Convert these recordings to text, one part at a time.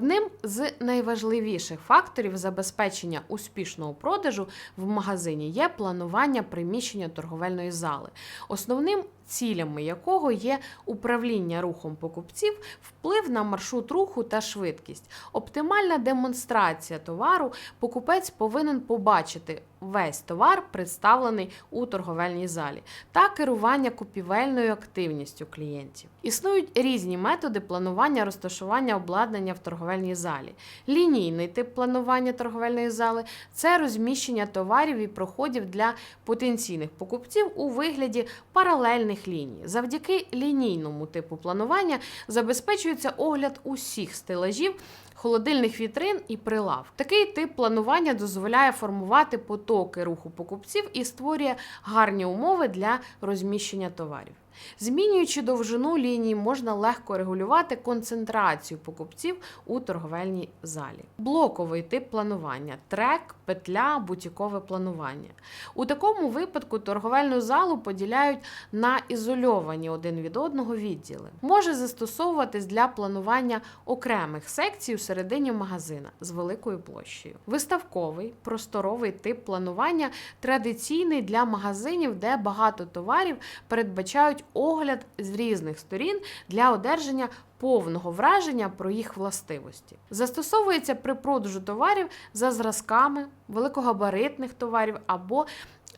Одним з найважливіших факторів забезпечення успішного продажу в магазині є планування приміщення торговельної зали, основним цілями якого є управління рухом покупців, вплив на маршрут руху та швидкість. Оптимальна демонстрація товару покупець повинен побачити весь товар, представлений у торговельній залі, та керування купівельною активністю клієнтів. Існують різні методи планування розташування обладнання в торговельній залі. Лінійний тип планування торговельної зали це розміщення товарів і проходів для потенційних покупців у вигляді паралельних ліній. Завдяки лінійному типу планування забезпечується огляд усіх стелажів. Холодильних вітрин і прилав. Такий тип планування дозволяє формувати потоки руху покупців і створює гарні умови для розміщення товарів. Змінюючи довжину лінії, можна легко регулювати концентрацію покупців у торговельній залі. Блоковий тип планування трек, петля, бутікове планування. У такому випадку торговельну залу поділяють на ізольовані один від одного відділи. Може застосовуватись для планування окремих секцій у середині магазина з великою площею. Виставковий просторовий тип планування традиційний для магазинів, де багато товарів передбачають огляд з різних сторін для одержання повного враження про їх властивості. Застосовується при продажу товарів за зразками, великогабаритних товарів або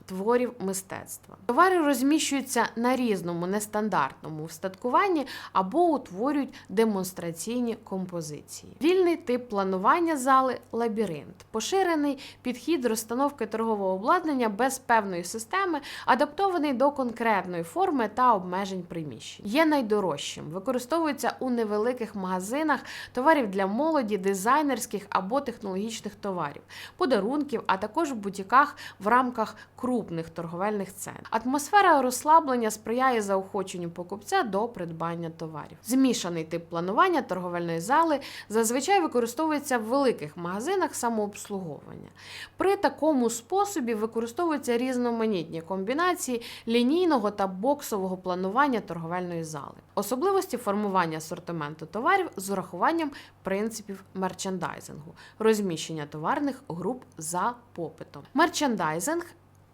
творів мистецтва. Товари розміщуються на різному нестандартному встаткуванні або утворюють демонстраційні композиції. Вільний тип планування зали лабіринт, поширений підхід розстановки торгового обладнання без певної системи, адаптований до конкретної форми та обмежень приміщень. Є найдорожчим, використовується у невеликих магазинах товарів для молоді, дизайнерських або технологічних товарів, подарунків, а також в бутіках в рамках крупних торговельних цен. Атмосфера розслаблення сприяє заохоченню покупця до придбання товарів. Змішаний тип планування торговельної зали зазвичай використовується в великих магазинах самообслуговування. При такому способі використовуються різноманітні комбінації лінійного та боксового планування торговельної зали, особливості формування асортименту товарів з урахуванням принципів мерчендайзингу, розміщення товарних груп за попитом. Мерчендайзинг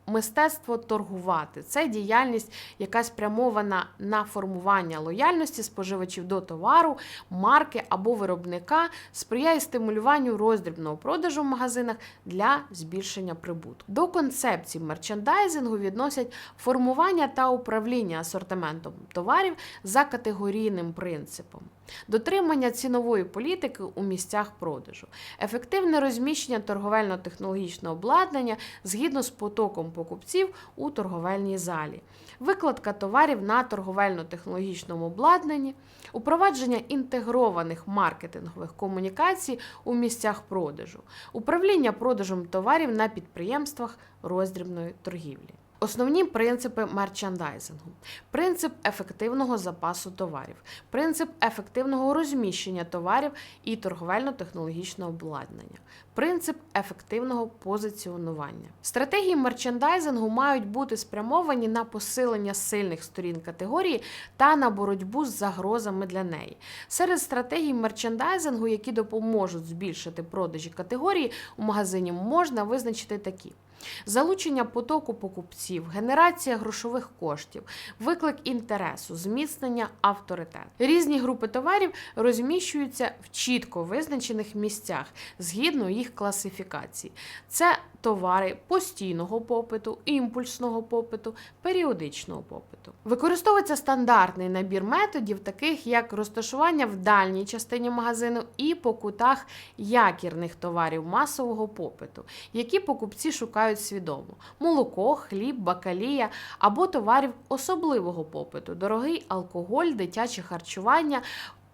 Мистецтво торгувати це діяльність, яка спрямована на формування лояльності споживачів до товару, марки або виробника, сприяє стимулюванню роздрібного продажу в магазинах для збільшення прибутку. До концепції мерчендайзингу відносять формування та управління асортиментом товарів за категорійним принципом. Дотримання цінової політики у місцях продажу, ефективне розміщення торговельно-технологічного обладнання згідно з потоком покупців у торговельній залі, викладка товарів на торговельно-технологічному обладнанні, упровадження інтегрованих маркетингових комунікацій у місцях продажу, управління продажем товарів на підприємствах роздрібної торгівлі. Основні принципи мерчендайзингу: принцип ефективного запасу товарів, принцип ефективного розміщення товарів і торговельно-технологічного обладнання, принцип ефективного позиціонування. Стратегії мерчендайзингу мають бути спрямовані на посилення сильних сторін категорії та на боротьбу з загрозами для неї. Серед стратегій мерчендайзингу, які допоможуть збільшити продажі категорії у магазині, можна визначити такі. Залучення потоку покупців, генерація грошових коштів, виклик інтересу, зміцнення авторитету. Різні групи товарів розміщуються в чітко визначених місцях згідно їх класифікацій. Це товари постійного попиту, імпульсного попиту, періодичного попиту. Використовується стандартний набір методів, таких як розташування в дальній частині магазину і по кутах якірних товарів масового попиту, які покупці шукають свідомо: молоко, хліб, бакалія або товарів особливого попиту, дорогий алкоголь, дитяче харчування,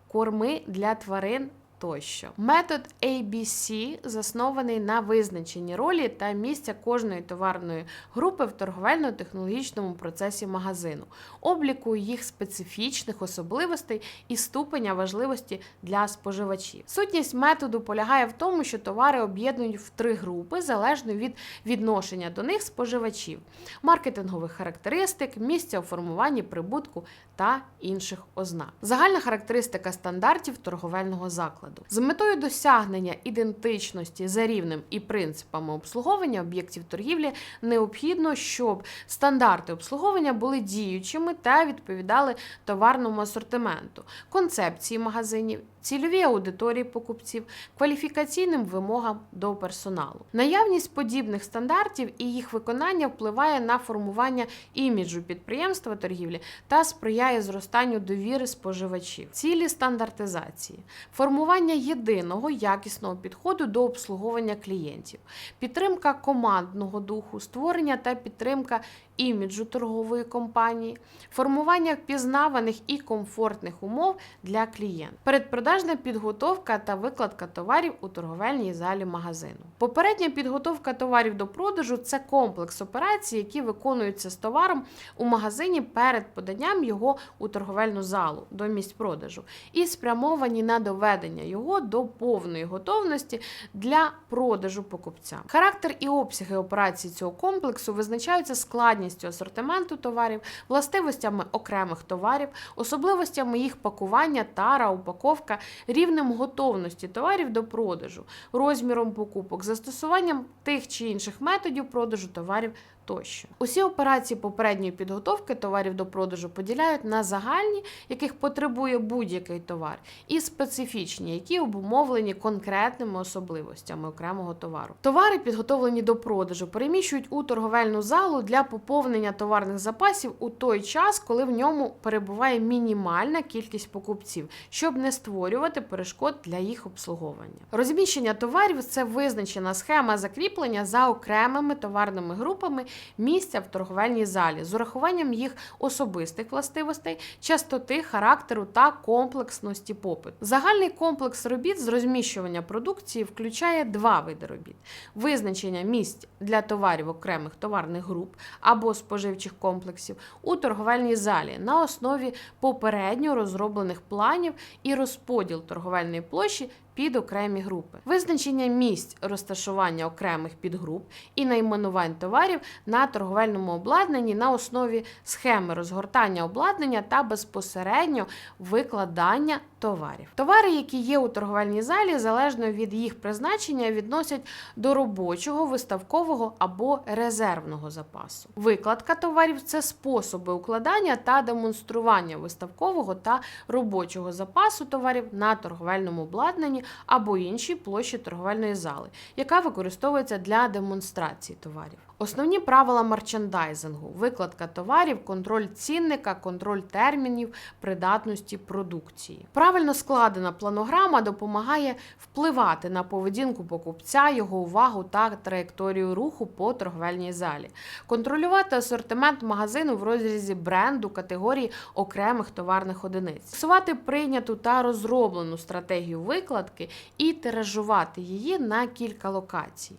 корми для тварин. Тощо метод ABC заснований на визначенні ролі та місця кожної товарної групи в торговельно-технологічному процесі магазину, обліку їх специфічних особливостей і ступеня важливості для споживачів. Сутність методу полягає в тому, що товари об'єднують в три групи залежно від відношення до них споживачів, маркетингових характеристик, місця у формуванні прибутку та інших ознак. Загальна характеристика стандартів торговельного закладу. Закладу. З метою досягнення ідентичності за рівнем і принципами обслуговування об'єктів торгівлі необхідно, щоб стандарти обслуговування були діючими та відповідали товарному асортименту, концепції магазинів, цільовій аудиторії покупців, кваліфікаційним вимогам до персоналу. Наявність подібних стандартів і їх виконання впливає на формування іміджу підприємства торгівлі та сприяє зростанню довіри споживачів. Цілі стандартизації, формування єдиного якісного підходу до обслуговування клієнтів, підтримка командного духу, створення та підтримка іміджу торгової компанії, формування впізнаваних і комфортних умов для клієнта, передпродажна підготовка та викладка товарів у торговельній залі магазину. Попередня підготовка товарів до продажу це комплекс операцій, які виконуються з товаром у магазині перед поданням його у торговельну залу до місць продажу і спрямовані на доведення його до повної готовності для продажу покупця. Характер і обсяги операцій цього комплексу визначаються складністю асортименту товарів, властивостями окремих товарів, особливостями їх пакування, тара, упаковка, рівнем готовності товарів до продажу, розміром покупок, застосуванням тих чи інших методів продажу товарів. Тощо усі операції попередньої підготовки товарів до продажу поділяють на загальні, яких потребує будь-який товар, і специфічні, які обумовлені конкретними особливостями окремого товару. Товари, підготовлені до продажу, переміщують у торговельну залу для поповнення товарних запасів у той час, коли в ньому перебуває мінімальна кількість покупців, щоб не створювати перешкод для їх обслуговування. Розміщення товарів це визначена схема закріплення за окремими товарними групами місця в торговельній залі з урахуванням їх особистих властивостей, частоти, характеру та комплексності попиту. Загальний комплекс робіт з розміщування продукції включає два види робіт: визначення місць для товарів окремих товарних груп або споживчих комплексів у торговельній залі на основі попередньо розроблених планів і розподіл торговельної площі під окремі групи, визначення місць розташування окремих підгруп і найменувань товарів на торговельному обладнанні на основі схеми розгортання обладнання та безпосередньо викладання товарів. Товари, які є у торговельній залі, залежно від їх призначення, відносять до робочого, виставкового або резервного запасу. Викладка товарів це способи укладання та демонстрування виставкового та робочого запасу товарів на торговельному обладнанні або іншій площі торговельної зали, яка використовується для демонстрації товарів. Основні правила мерчендайзингу: викладка товарів, контроль цінника, контроль термінів, придатності продукції. Правильно складена планограма допомагає впливати на поведінку покупця, його увагу та траєкторію руху по торговельній залі, контролювати асортимент магазину в розрізі бренду, категорії окремих товарних одиниць, фіксувати прийняту та розроблену стратегію викладки і тиражувати її на кілька локацій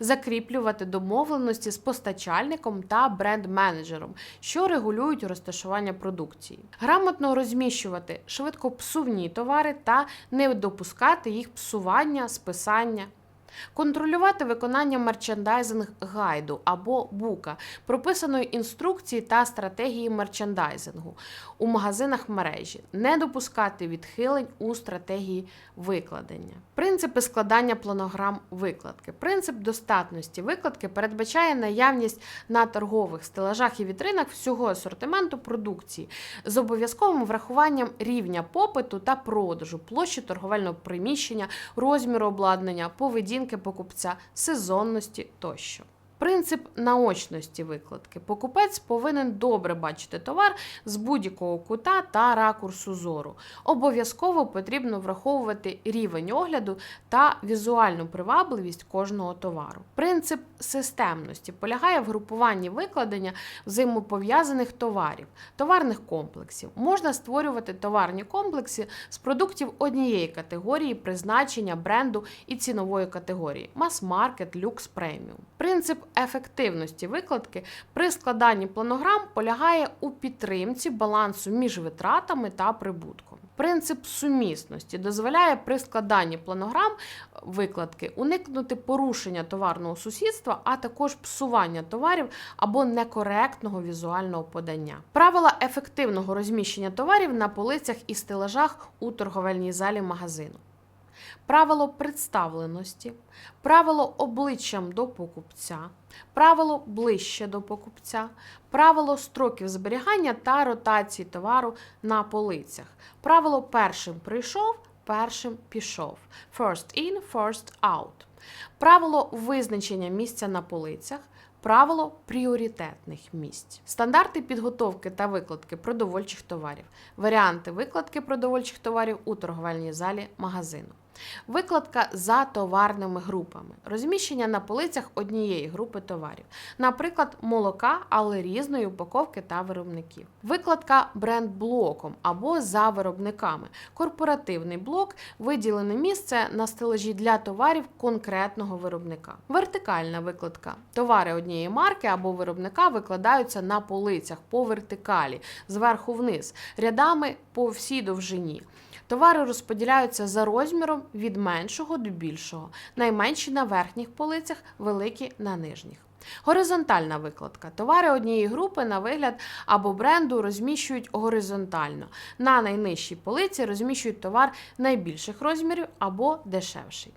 закріплювати домовленості з постачальником та бренд-менеджером, що регулюють розташування продукції, грамотно розміщувати швидкопсувні товари та не допускати їх псування, списання. Контролювати виконання мерчендайзинг гайду або бука, прописаної інструкції та стратегії мерчендайзингу у магазинах мережі, не допускати відхилень у стратегії викладення. Принципи складання планограм викладки. Принцип достатності викладки передбачає наявність на торгових стелажах і вітринах всього асортименту продукції з обов'язковим врахуванням рівня попиту та продажу, площі торговельного приміщення, розміру обладнання, поведінки покупця, сезонності тощо. Принцип наочності викладки. Покупець повинен добре бачити товар з будь-якого кута та ракурсу зору. Обов'язково потрібно враховувати рівень огляду та візуальну привабливість кожного товару. Принцип системності полягає в групуванні викладення взаємопов'язаних товарів, товарних комплексів. Можна створювати товарні комплекси з продуктів однієї категорії, призначення, бренду і цінової категорії мас-маркет, люкс, преміум. Принцип ефективності викладки при складанні планограм полягає у підтримці балансу між витратами та прибутком. Принцип сумісності дозволяє при складанні планограм викладки уникнути порушення товарного сусідства, а також псування товарів або некоректного візуального подання. Правила ефективного розміщення товарів на полицях і стелажах у торговельній залі магазину. Правило представленості, правило обличчям до покупця, правило ближче до покупця, правило строків зберігання та ротації товару на полицях, правило першим прийшов, першим пішов. First in, first out. Правило визначення місця на полицях. Правило пріоритетних місць, стандарти підготовки та викладки продовольчих товарів, варіанти викладки продовольчих товарів у торговельній залі магазину. Викладка за товарними групами, розміщення на полицях однієї групи товарів, наприклад, молока, але різної упаковки та виробників. Викладка бренд-блоком або за виробниками, корпоративний блок, виділене місце на стелажі для товарів конкретного виробника. Вертикальна викладка. Товари однієї марки або виробника викладаються на полицях по вертикалі, зверху вниз, рядами по всій довжині. Товари розподіляються за розміром від меншого до більшого, найменші на верхніх полицях, великі на нижніх. Горизонтальна викладка. Товари однієї групи на вигляд або бренду розміщують горизонтально. На найнижчій полиці розміщують товар найбільших розмірів або дешевший.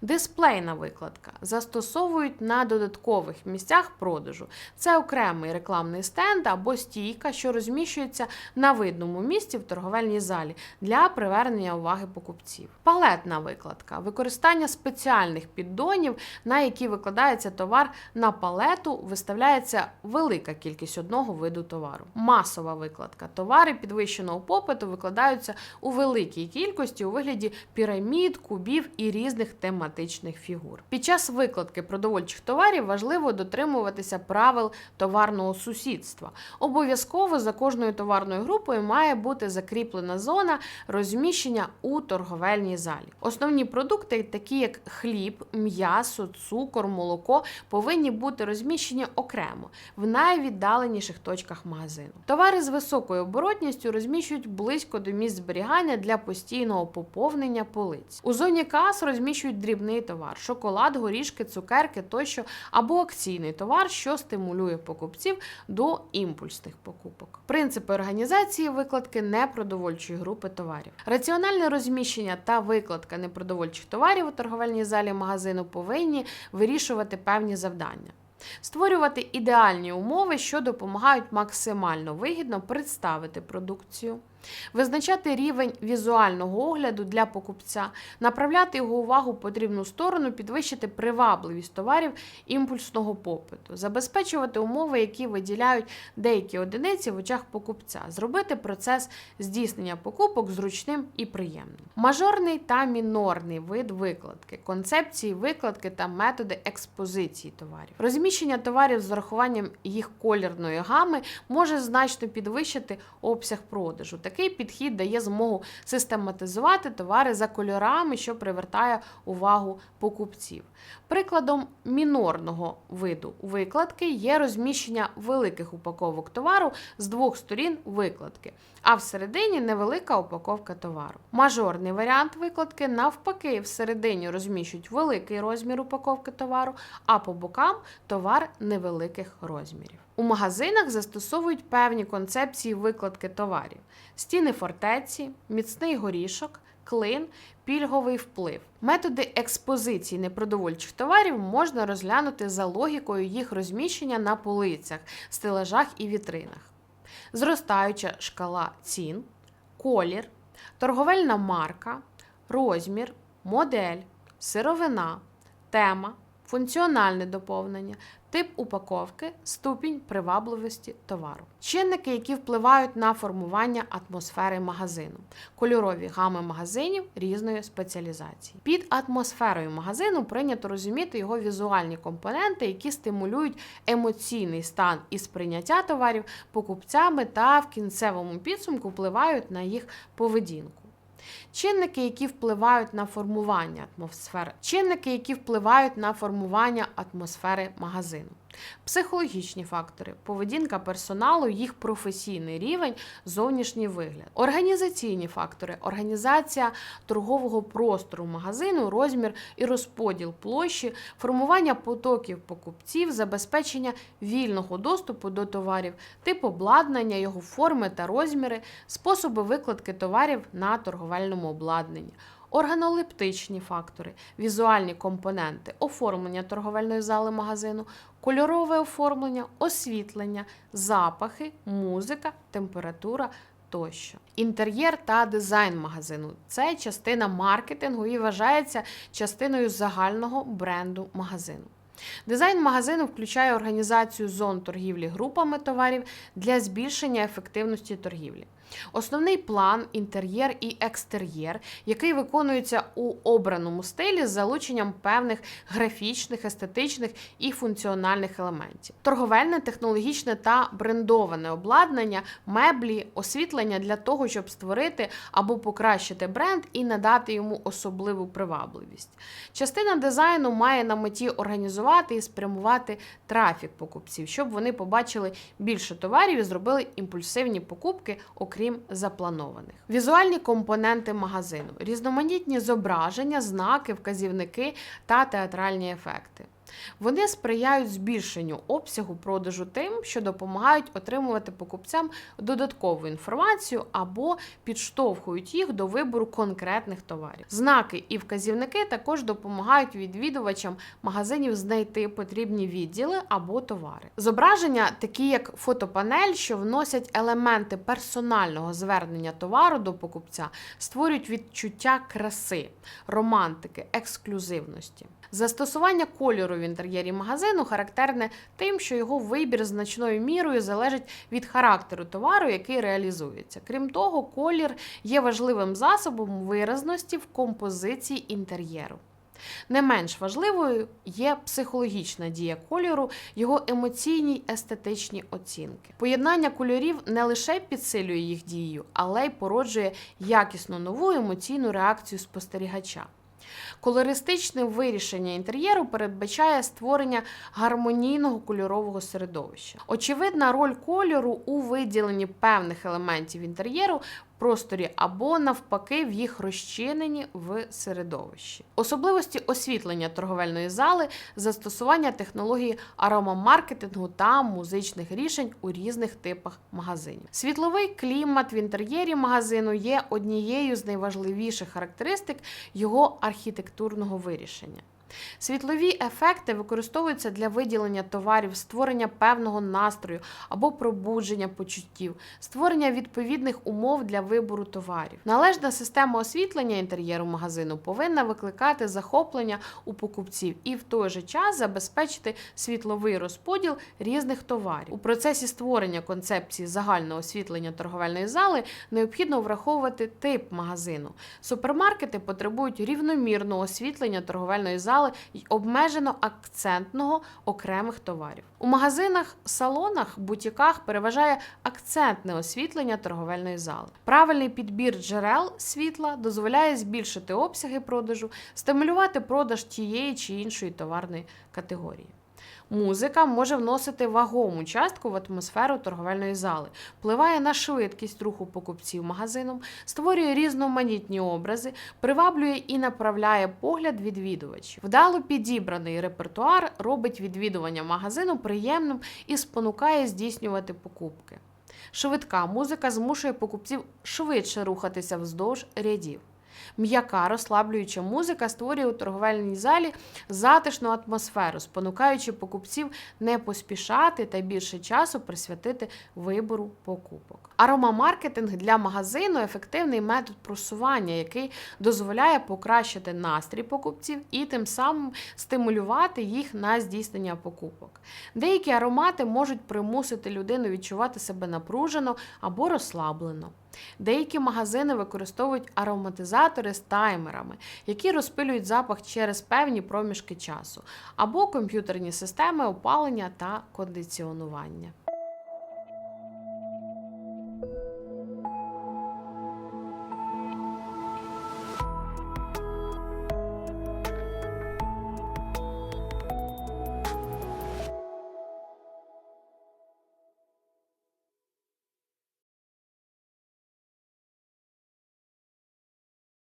Дисплейна викладка застосовують на додаткових місцях продажу. Це окремий рекламний стенд або стійка, що розміщується на видному місці в торговельній залі для привернення уваги покупців. Палетна викладка використання спеціальних піддонів, на які викладається товар на палету, виставляється велика кількість одного виду товару. Масова викладка. Товари підвищеного попиту викладаються у великій кількості у вигляді пірамід, кубів і різних тематичних фігур. Під час викладки продовольчих товарів важливо дотримуватися правил товарного сусідства. Обов'язково за кожною товарною групою має бути закріплена зона розміщення у торговельній залі. Основні продукти, такі як хліб, м'ясо, цукор, молоко, повинні бути розміщені окремо в найвіддаленіших точках магазину. Товари з високою оборотністю розміщують близько до місць зберігання для постійного поповнення полиць. У зоні кас розміщують дрібний товар, шоколад, горішки, цукерки тощо, або акційний товар, що стимулює покупців до імпульсних покупок. Принципи організації викладки непродовольчої групи товарів. Раціональне розміщення та викладка непродовольчих товарів у торговельній залі магазину повинні вирішувати певні завдання. Створювати ідеальні умови, що допомагають максимально вигідно представити продукцію, визначати рівень візуального огляду для покупця, направляти його увагу в потрібну сторону, підвищити привабливість товарів імпульсного попиту, забезпечувати умови, які виділяють деякі одиниці в очах покупця, зробити процес здійснення покупок зручним і приємним. Мажорний та мінорний вид викладки, концепції викладки та методи експозиції товарів. Розміщення товарів з урахуванням їх колірної гами може значно підвищити обсяг продажу. Такий підхід дає змогу систематизувати товари за кольорами, що привертає увагу покупців. Прикладом мінорного виду викладки є розміщення великих упаковок товару з двох сторін викладки, а всередині невелика упаковка товару. Мажорний варіант викладки навпаки, всередині розміщують великий розмір упаковки товару, а по бокам товар невеликих розмірів. У магазинах застосовують певні концепції викладки товарів: стіни фортеці, міцний горішок, клин, пільговий вплив. Методи експозиції непродовольчих товарів можна розглянути за логікою їх розміщення на полицях, стелажах і вітринах. Зростаюча шкала цін, колір, торговельна марка, розмір, модель, сировина, тема, функціональне доповнення, тип упаковки, ступінь привабливості товару. Чинники, які впливають на формування атмосфери магазину, кольорові гами магазинів різної спеціалізації. Під атмосферою магазину прийнято розуміти його візуальні компоненти, які стимулюють емоційний стан і сприйняття товарів покупцями та в кінцевому підсумку впливають на їх поведінку. Чинники, які впливають на формування атмосфери, чинники, які впливають на формування атмосфери магазину. Психологічні фактори, поведінка персоналу, їх професійний рівень, зовнішній вигляд, організаційні фактори, організація торгового простору магазину, розмір і розподіл площі, формування потоків покупців, забезпечення вільного доступу до товарів, тип обладнання, його форми та розміри, способи викладки товарів на торговельному обладнанні. Органолептичні фактори, візуальні компоненти, оформлення торговельної зали магазину, кольорове оформлення, освітлення, запахи, музика, температура. Тощо інтер'єр та дизайн магазину це частина маркетингу і вважається частиною загального бренду магазину. Дизайн магазину включає організацію зон торгівлі групами товарів для збільшення ефективності торгівлі. Основний план, інтер'єр і екстер'єр, який виконується у обраному стилі з залученням певних графічних, естетичних і функціональних елементів. Торговельне, технологічне та брендоване обладнання, меблі, освітлення для того, щоб створити або покращити бренд і надати йому особливу привабливість. Частина дизайну має на меті організувати і спрямувати трафік покупців, щоб вони побачили більше товарів і зробили імпульсивні покупки, окрім запланованих. Візуальні компоненти магазину, різноманітні зображення, знаки, вказівники та театральні ефекти. Вони сприяють збільшенню обсягу продажу тим, що допомагають отримувати покупцям додаткову інформацію або підштовхують їх до вибору конкретних товарів. Знаки і вказівники також допомагають відвідувачам магазинів знайти потрібні відділи або товари. Зображення, такі як фотопанель, що вносять елементи персонального звернення товару до покупця, створюють відчуття краси, романтики, ексклюзивності. Застосування кольору в інтер'єрі магазину характерне тим, що його вибір значною мірою залежить від характеру товару, який реалізується. Крім того, колір є важливим засобом виразності в композиції інтер'єру. Не менш важливою є психологічна дія кольору, його емоційні й естетичні оцінки. Поєднання кольорів не лише підсилює їх дію, але й породжує якісно нову емоційну реакцію спостерігача. Колористичне вирішення інтер'єру передбачає створення гармонійного кольорового середовища. Очевидна роль кольору у виділенні певних елементів інтер'єру просторі або навпаки в їх розчиненні в середовищі. Особливості освітлення торговельної зали, застосування технології аромамаркетингу та музичних рішень у різних типах магазинів. Світловий клімат в інтер'єрі магазину є однією з найважливіших характеристик його архітектурного вирішення. Світлові ефекти використовуються для виділення товарів, створення певного настрою або пробудження почуттів, створення відповідних умов для вибору товарів. Належна система освітлення інтер'єру магазину повинна викликати захоплення у покупців і в той же час забезпечити світловий розподіл різних товарів. У процесі створення концепції загального освітлення торговельної зали необхідно враховувати тип магазину. Супермаркети потребують рівномірного освітлення торговельної зали й обмежено акцентного окремих товарів. У магазинах, салонах, бутіках переважає акцентне освітлення торговельної зали. Правильний підбір джерел світла дозволяє збільшити обсяги продажу, стимулювати продаж тієї чи іншої товарної категорії. Музика може вносити вагому частку в атмосферу торговельної зали, впливає на швидкість руху покупців магазином, створює різноманітні образи, приваблює і направляє погляд відвідувачів. Вдало підібраний репертуар робить відвідування магазину приємним і спонукає здійснювати покупки. Швидка музика змушує покупців швидше рухатися вздовж рядів. М'яка розслаблююча музика створює у торговельній залі затишну атмосферу, спонукаючи покупців не поспішати та більше часу присвятити вибору покупок. Аромамаркетинг для магазину ефективний метод просування, який дозволяє покращити настрій покупців і тим самим стимулювати їх на здійснення покупок. Деякі аромати можуть примусити людину відчувати себе напружено або розслаблено. Деякі магазини використовують ароматизатори з таймерами, які розпилюють запах через певні проміжки часу, або комп'ютерні системи опалення та кондиціонування.